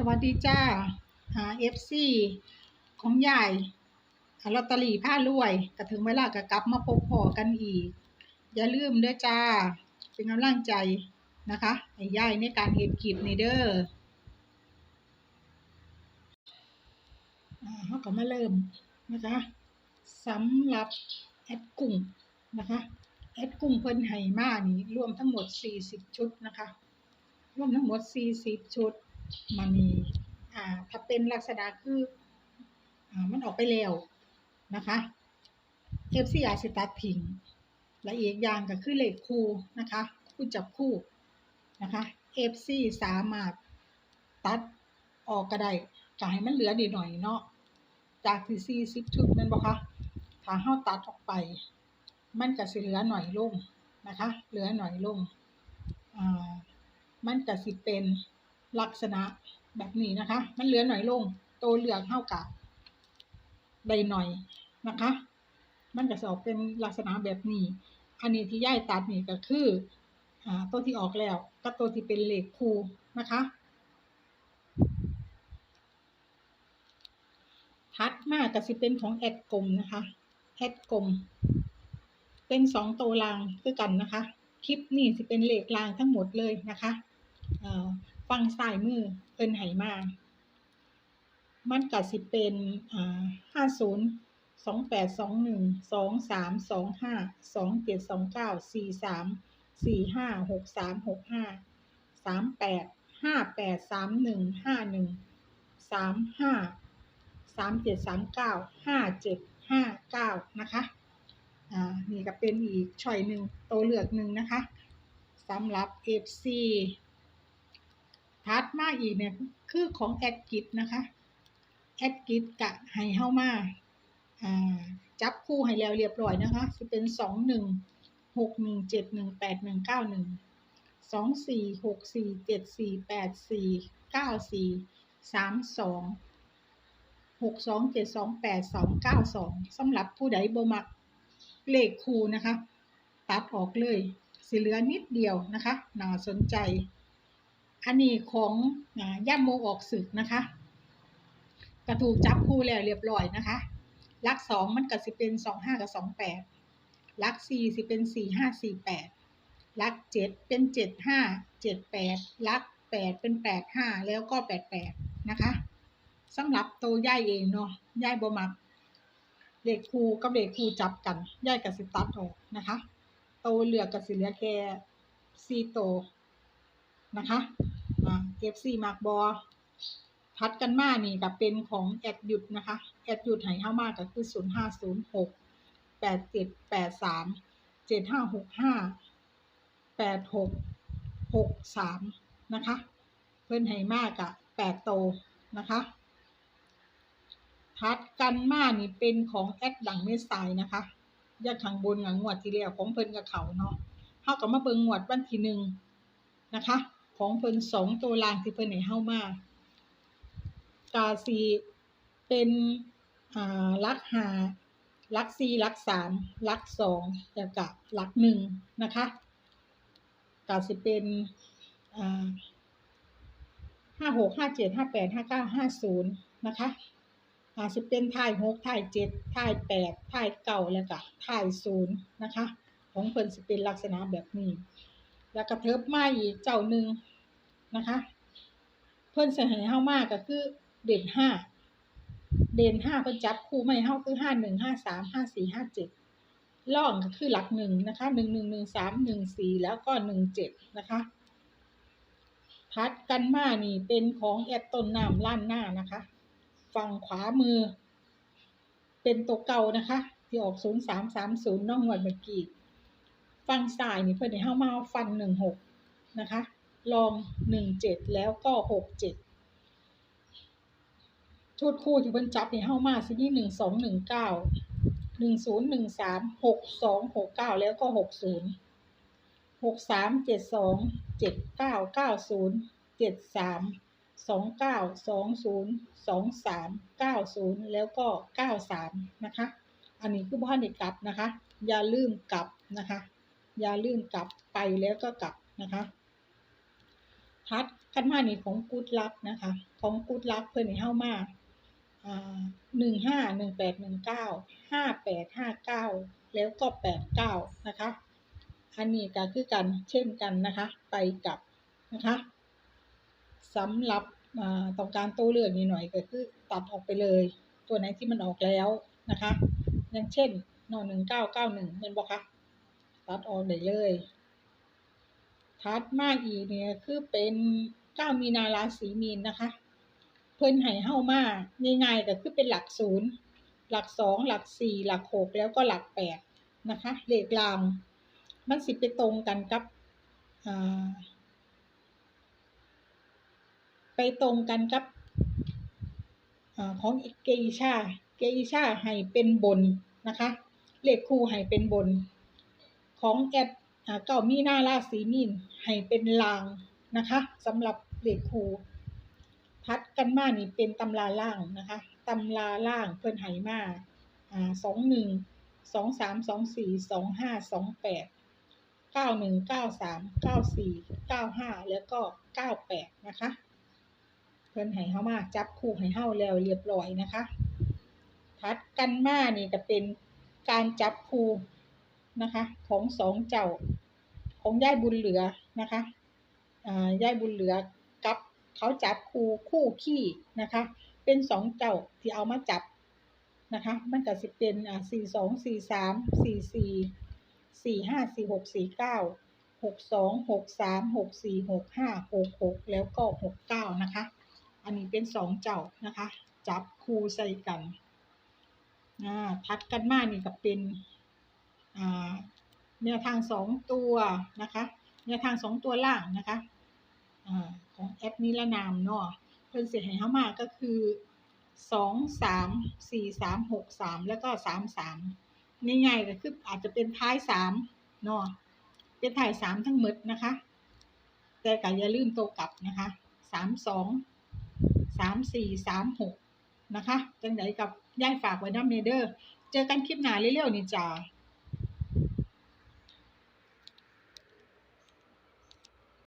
สวัสดีจ้าหาเอฟซีของยายหาลอตเตอรี่ผ้ารวยก็ถึงเวลาก็กลับมาพบพอกันอีก อย่าลืมเด้อจ้า เป็นกำลังใจนะคะให้ยายในการเฮ็ดคลิปนี้เด้ออ่าเราก็มาเริ่มนะคะสำหรับแอดกุ้งนะคะแอดกุ้งเพิ่นให้มานี่รวมทั้งหมด 40 ชุดนะคะ รวมทั้งหมด 40 ชุด มันมีอ่าถ้าเป็นลักษณะคืออ่ามันออกไปแล้วนะคะ FC อาสิตัดทิ้งและอีกอย่างก็คือเลขคู่นะคะคู่จับคู่นะคะ FC สามารถตัดออกก็ได้ก็ให้มันเหลือนิดหน่อยเนาะจากที่40ชุดแม่นบ่คะถ้าเฮาตัดออกไป มันก็สิเหลือหน่อยลงนะคะ เหลือหน่อยลงอ่ามันก็สิเป็น ลักษณะแบบนี้นะคะ มันเหลือหน่อยลง โตัวเลือกเท่ากับได้หน่อยนะคะ มันก็จะออกเป็นลักษณะแบบนี้ อันนี้ที่ย่ายตัดนี่ก็คืออ่าตัวที่ออกแล้วกับตัวที่เป็นเหลขคู่นะคะทัดมาก็สิเป็นของแอดกลมนะคะแอดกลม เป็นสองตัวรางคือกันนะคะ คลิปนี้สิเป็นเหลขรางทั้งหมดเลยนะคะ เอ่อฟังซ้ายมือเอินไหมา มันก็สิเป็นอ่าห้าศูนย์สองแปดสองหนึ่งสองสามสองห้าสองเจ็ดสองเก้าสี่สามสี่ห้าหกสามหกห้าสามแปดห้าแปดสามหนึ่งห้าหนึ่งสามห้าสามเจ็ดสามเก้าห้าเจ็ดห้าเก้านะคะอ่านี่ก็เป็นอีกช่อยหนึ่งตัวเลือกหนึ่งนะคะสำหรับ FC ทัดมาอีกเนี่ยคือของแอดกิจนะคะแอดกิจกะให้เฮามาอ่าจับคู่ให้แล้วเรียบร้อยนะคะจะเป็นสองหนึ่งหกหนึ่งเจ็ดหนึ่งแปดหนึ่งเก้าหนึ่งสองสี่หกสี่เจ็ดสี่แปดสี่เก้าสี่สามสองหกสองเจ็ดสองแปดสองเก้าสองสำหรับผู้ใดบ่มักเลขคูนะคะ ตัดออกเลยสีเหลือนิดเดียวนะคะ น่าสนใจ อันนี้ของอย่าโมออกศึกนะคะกระถูกจับคู่แล้วเรียบร้อยนะคะลักสองมันก็สิเป็นสองห้ากับสองแปดลักสี่สิเป็นสี่ห้าสี่แปดลักเจ็ดเป็นเจ็ดห้าเจ็ดแปดลักแปดเป็นแปดห้าแล้วก็แปดแปดนะคะสำหรับตัวย่ายเองเนาะย่ายบมักเด็กครูกับเด็กครูจับกันย่ายกับสิตัดออกนะคะโตเหลือกับสิเหลือแค่ซีโต นะคะเอฟซีมากบอทัดกันมานี่กับเป็นของแอดหยุดนะคะ แอดหยุดให้เข้ามากก็คือศูนย์ห้าศูนย์หกแปดเจ็ดแปดสามเจ็ดห้าหกห้าแปดหกหกสามนะคะ เพื่อนให้มากอะแปดโตนะคะทัดกันมานี่เป็นของแอดดังเมสายนะคะยากทางบนกับงวดที่แล้วของเพิ่นกับเขาเนาะเฮากับมาเบิงงวดวันที่หนึ่งนะคะ ของเพิ่นสองตัวล่างที่เพิ่นให้เฮามากาซีเป็นอ่าลักหาลักซีลักสามลักสองแล้วก็ลักหนึ่งนะคะกาสิเป็นอ่าห้าหกห้าเจ็ดห้าแปดห้าเก้าห้าศูนย์นะคะอาจจะเป็นถ่ายหกถ่ายเจ็ดถ่ายแปดถ่ายเก่าแล้วก็ถ่ายศูนย์นะคะ ของเพิ่นสิเป็นลักษณะแบบนี้ แล้วก็เทิบมาอีกเจ้าหนึ่งนะคะ เพิ่นเสิให้เฮามากก็คือเด่นห้าเด่นห้าเพิ่นจับคู่ไม่เฮาคือห้าหนึ่งห้าสามห้าสี่ห้าเจ็ดล่องก็คือหลักหนึ่งนะคะหนึ่งหนึ่งหนึ่งสามหนึ่งสี่แล้วก็หนึ่งเจ็ดนะคะทัดกันมานี่เป็นของแอดต้นน้ำล้านหน้านะคะ ฝั่งขวามือ เป็นตัวเก่านะคะ ที่ออกศูนย์สามสามศูนย์น้องหวดเมื่อกี้ ฝั่งซ้ายนี่เพื่อนให้เข้ามาฟันหนึ่งหกนะคะ ลองหนึ่งเจ็ดแล้วก็หกเจ็ดชุดคู่ที่เพิ่นจับให้เข้ามาสินี่หนึ่งสองหนึ่งเก้าหนึ่งศูนย์หนึ่งสามหกสองหกเก้าแล้วก็หกศูนย์หกสามเจ็ดสองเจ็ดเก้าเก้าศูนย์เจ็ดสามสองเก้าสองศูนย์สองสามเก้าศูนย์แล้วก็เก้าสามนะคะ อันนี้คือบ้านเด็กกลับนะคะ อย่าลืมกลับนะคะ อย่าลืมกลับไปแล้วก็กลับนะคะทัดคันมานี่ของกูดลักนะคะ ของกูดลักเพิ่อนให้ามาหนึ่งห้าหนึ่งแปดหนึ่งเก้าห้าแปดห้าเก้าแล้วก็แปดเก้านะคะ อันนี้ก็คือกันเช่นกันนะคะ ไปกลับนะคะสำหรับต้องการตัวเลือกนิดหน่อยก็คือตัดออกไปเลย ตัวไหนที่มันออกแล้วนะคะ อย่างเช่นนหนึ่งเก้าเก้าหนึ่งเป็นบอกคะ ตัดออกได้เลยทัดมากอีกเนี่ยคือเป็นเก้ามีนาราศีมีนนะคะ เพิ่นให้เฮามาง่ายๆก็คือเป็นหลักศูนย์หลักสองหลักสี่หลักหกแล้วก็หลักแปดนะคะเลขรางมันสิไปตรงกันกับไปตรงกันกับอของเกอิชาเกอิชาให้เป็นบนนะคะเลขคู่ให้เป็นบน ของแอดเก้ามีหน้าราศีมีนให้เป็นลางนะคะสำหรับเลขคู่ทัดกันมานี่เป็นตำราล่างนะคะตำราล่างเพิ่นให้มาอ่าสองหนึ่งสองสามสองสี่สองห้าสองแปดเก้าหนึ่งเก้าสามเก้าสี่เก้าห้าแล้วก็เก้าแปดนะคะเพิ่นให้เฮามาจับคู่ให้เฮาแล้วเรียบร้อยนะคะทัดกันมานี่ก็เป็นการจับคู่ นะคะ ของสองเจ้า ของยายบุญเหลือนะคะอ่ายายบุญเหลือกับเขาจับคู่คู่ขี้นะคะ เป็นสองเจ้าที่เอามาจับนะคะ มันก็สิเป็นอ่าสี่สองสี่สามสี่สี่สี่ห้าสี่หกสี่เก้าหกสองหกสามหกสี่หกห้าหกหกแล้วก็หกเก้านะคะ อันนี้เป็นสองเจ้านะคะ จับคู่ใส่กันอ่าทัดกันมากนี่ก็เป็น แนวทางสองตัวนะคะแนวทางสองตัวล่างนะคะอของแอปนิรนามเนาะเพิ่นเสียให้เฮามาก็คือสองสามสี่สามหกสามแล้วก็สามสามง่ายๆก็คืออาจจะเป็นท้ายสามเนาะเป็นท้ายสามทั้งหมดนะคะ แต่ก็อย่าลืมตัวกลับนะคะสามสองสามสี่สามหกนะคะจังไดกับย่ายฝากไว้น้ำเนเดอร์ เจอกันคลิปหน้าเร็วๆนี่จ้า